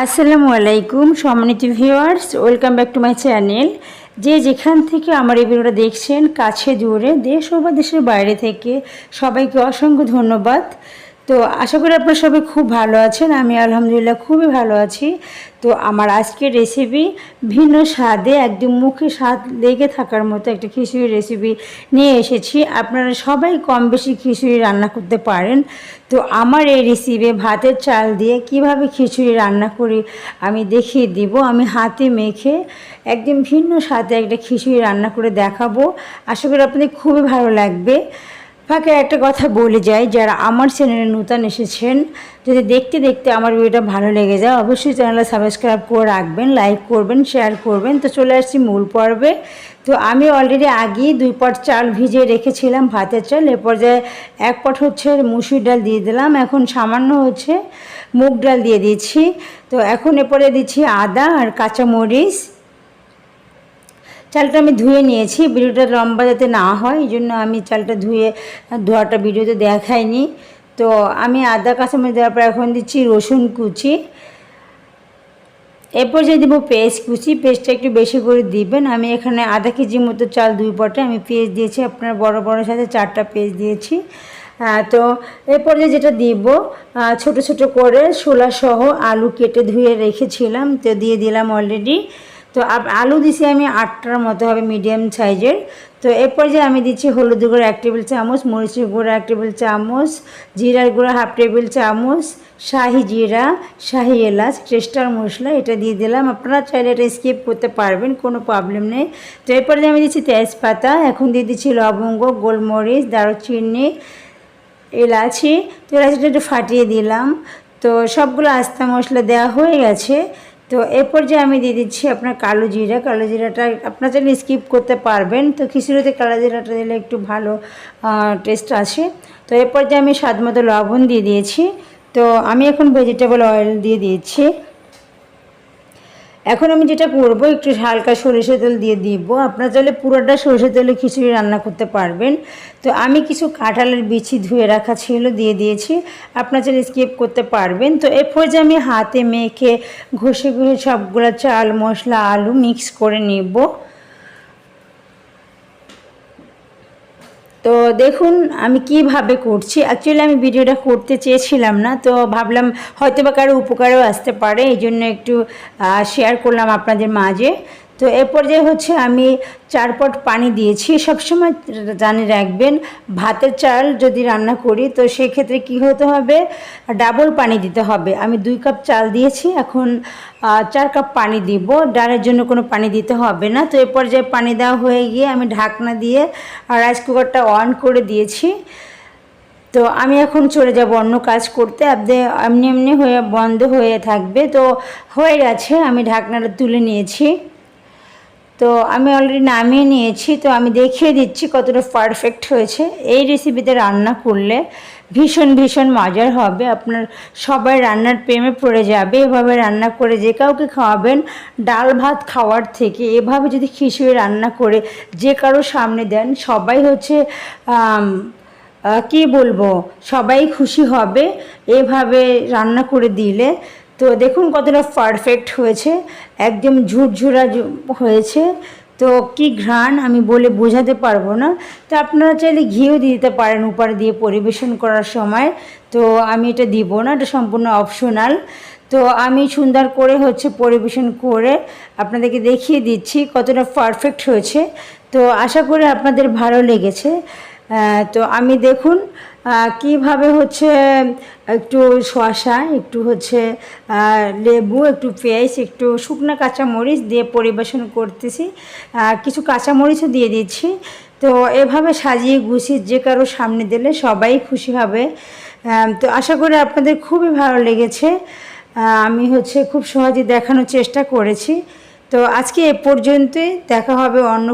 আসসালামু আলাইকুম সম্মানিত viewers, welcome back to my channel. যে যেখান থেকে আমার এই ভিডিওটা দেখছেন, কাছে দূরে, দেশ ও বা দেশের বাইরে থেকে সবাইকে অসংখ্য ধন্যবাদ। তো আশা করি আপনারা সবাই খুব ভালো আছেন। আমি আলহামদুলিল্লাহ খুবই ভালো আছি। তো আমার আজকের রেসিপি ভিন্ন স্বাদে, একদম মুখে স্বাদ লেগে থাকার মতো একটা খিচুড়ি রেসিপি নিয়ে এসেছি। আপনারা সবাই কম বেশি খিচুড়ি রান্না করতে পারেন। তো আমার এই রেসিপি ভাতের চাল দিয়ে কীভাবে খিচুড়ি রান্না করি আমি দেখিয়ে দিব। আমি হাতে মেখে একদম ভিন্ন স্বাদে একটা খিচুড়ি রান্না করে দেখাবো। আশা করি আপনাদের খুবই ভালো লাগবে। ফাঁকে একটা কথা বলে যাই, যারা আমার চ্যানেলে নূতন এসেছেন, যদি দেখতে দেখতে আমার ভিডিওটা ভালো লেগে যায়, অবশ্যই চ্যানেলটা সাবস্ক্রাইব করে রাখবেন লাইক করবেন শেয়ার করবেন। তো চলে আসছি মূল পর্বে। তো আমি অলরেডি আগেই দুই পট চাল ভিজিয়ে রেখেছিলাম ভাতের চাল। এ পর্যায়ে এক পট হচ্ছে মুসুর ডাল দিয়ে দিলাম। এখন সামান্য হচ্ছে মুগ ডাল দিয়ে দিচ্ছি তো এখন এ পর্যায়ে দিচ্ছি আদা আর কাঁচামরিচ। চালটা আমি ধুয়ে নিয়েছি, ভিডিওটা লম্বা যাতে না হয়, এই জন্য আমি চালটা ধুয়ে ধোয়াটা ভিডিওতে দেখাইনি। তো আমি আদা, কাঁচামরিচ দেওয়ার পর এখন দিচ্ছি রসুন কুচি। এরপর যে দেবো পেস্ট কুচি, পেস্টটা একটু বেশি করে দিবেন। আমি এখানে আধা কেজি মতো চাল দুই পটে আমি পেস্ট দিয়েছি, আপনার বড় বড় সাথে চারটা পেস্ট দিয়েছি। তো এরপর যে যেটা দিব ছোট ছোট করে শোলা সহ আলু কেটে ধুয়ে রেখেছিলাম, তো দিয়ে দিলাম অলরেডি তো আলু দিছি আমি আটটার মতো হবে মিডিয়াম সাইজের তো এরপর যে আমি দিচ্ছি হলুদ গুঁড়ো এক টেবিল চামচ, মরিচের গুঁড়ো এক টেবিল চামচ, জিরার গুঁড়ো হাফ টেবিল চামচ, শাহি জিরা, শাহি এলাচ টেস্টার মশলা, এটা দিয়ে দিলাম। আপনারা চাইলে এটা স্কিপ করতে পারবেন, কোনো প্রবলেম নেই। তো এরপরে আমি দিচ্ছি তেজপাতা, এখন দিয়ে দিচ্ছি লবঙ্গ, গোলমরিচ, দারুচিনি, এলাচি। তো এলাচিটা একটু ফাটিয়ে দিলাম। তো সবগুলো আস্তা মশলা দেওয়া হয়ে গেছে। তো এরপর যে আমি দিয়ে দিচ্ছি আপনার কালো জিরা। কালো জিরাটা আপনার চাইলে স্কিপ করতে পারবেন। তো খিচুড়িতে কালো জিরাটা দিলে একটু ভালো টেস্ট আসে। তো এরপর যে আমি স্বাদ মতো লবণ দিয়ে দিয়েছি। তো আমি এখন ভেজিটেবল অয়েল দিয়ে দিয়েছি। এখন আমি যেটা করব, একটু হালকা সরিষা তেল দিয়ে দিব। আপনার চাইলে পুরোটা সরিষা তেলে খিচুড়ি রান্না করতে পারবেন। তো আমি কিছু কাঁঠালের বিচি ধুয়ে রাখা ছিল, দিয়ে দিয়েছি। আপনার চাইলে স্কিপ করতে পারবেন। তো এরপর যে আমি হাতে মেখে ঘষে ঘষে সবগুলো চাল, মশলা, আলু মিক্স করে নেব। দেখুন, আমি কীভাবে করছি। অ্যাকচুয়ালি আমি ভিডিওটা করতে চেয়েছিলাম না, তো ভাবলাম হয়তো বা কারও উপকারেও আসতে পারে এই জন্য একটু শেয়ার করলাম আপনাদের মাঝে। তো এরপর যে হচ্ছে আমি চার পট পানি দিয়েছি। সবসময় জানে রাখবেন, ভাতের চাল যদি রান্না করি, তো সেক্ষেত্রে কি হতে হবে? ডাবল পানি দিতে হবে। আমি দুই কাপ চাল দিয়েছি, এখন চার কাপ পানি দিব। ডালের জন্য কোনো পানি দিতে হবে না। তো এরপর যে পানি দেওয়া হয়ে গিয়ে আমি ঢাকনা দিয়ে রাইস কুকারটা অন করে দিয়েছি। তো আমি এখন চলে যাব অন্য কাজ করতে। আপনি এমনি এমনি হয়ে বন্ধ হয়ে থাকবে। তো হয়ে গেছে, আমি ঢাকনাটা তুলে নিয়েছি। তো আমি অলরেডি নামিয়ে নিয়েছি, তো আমি দেখিয়ে দিচ্ছি কতটা পারফেক্ট হয়েছে। এই রেসিপিতে রান্না করলে ভীষণ ভীষণ মজার হবে। আপনার সবাই রান্নার প্রেমে পড়ে যাবে। এভাবে রান্না করে যে কাউকে খাওয়াবেন, ডাল ভাত খাওয়ার থেকে এভাবে যদি খিচুড়ি রান্না করে যে কারও সামনে দেন, সবাই হচ্ছে কি বলব? সবাই খুশি হবে। এভাবে রান্না করে দিলে তো দেখুন কতটা পারফেক্ট হয়েছে, একদম ঝুরঝুরা হয়েছে। তো কি ঘ্রাণ, আমি বলে বোঝাতে পারব না। তো আপনারা চাইলে ঘিও দিতে পারেন, উপর দিয়ে পরিবেশন করার সময়। তো আমি এটা দিব না, এটা সম্পূর্ণ অপশনাল তো আমি সুন্দর করে হচ্ছে পরিবেশন করে আপনাদেরকে দেখিয়ে দিচ্ছি কতটা পারফেক্ট হয়েছে। তো আশা করি আপনাদের ভালো লেগেছে। তো আমি দেখুন কীভাবে হচ্ছে একটু শশা একটু হচ্ছে লেবু, একটু পেঁয়াজ, একটু শুকনো কাঁচামরিচ দিয়ে পরিবেশন করতেছি। কিছু কাঁচামরিচও দিয়ে দিচ্ছি। তো এভাবে সাজিয়ে গুছিয়ে যে কারও সামনে দিলে সবাই খুশি হবে। তো আশা করি আপনাদের খুবই ভালো লেগেছে। আমি হচ্ছে খুব সহজে দেখানোর চেষ্টা করেছি। তো আজকে এ পর্যন্তই। দেখা হবে অন্য